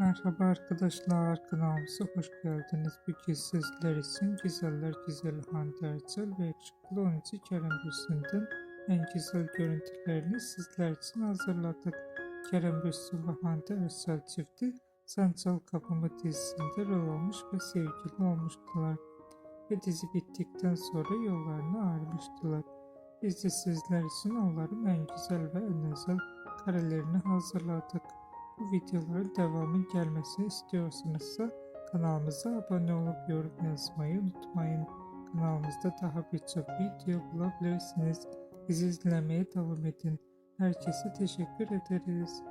Merhaba arkadaşlar kanalımıza hoş geldiniz. Bugün sizler için güzeller güzel Hande Erçel ve yakışıklı oyuncu Kerem Bürsin'den en güzel görüntülerini sizler için hazırladık. Kerem Bürsin ve Hande Erçel çifti Sen Kapımı dizisinde rol almış ve sevgili olmuştular. Ve dizi bittikten sonra yollarını ayrılmıştılar. Biz de sizler için onların en güzel ve en özel karelerini hazırladık. Bu videoların devamı gelmesini istiyorsanızsa kanalımıza abone olup yorum yazmayı unutmayın. Kanalımızda daha birçok video bulabilirsiniz. Bizi izlemeye devam edin. Herkese teşekkür ederiz.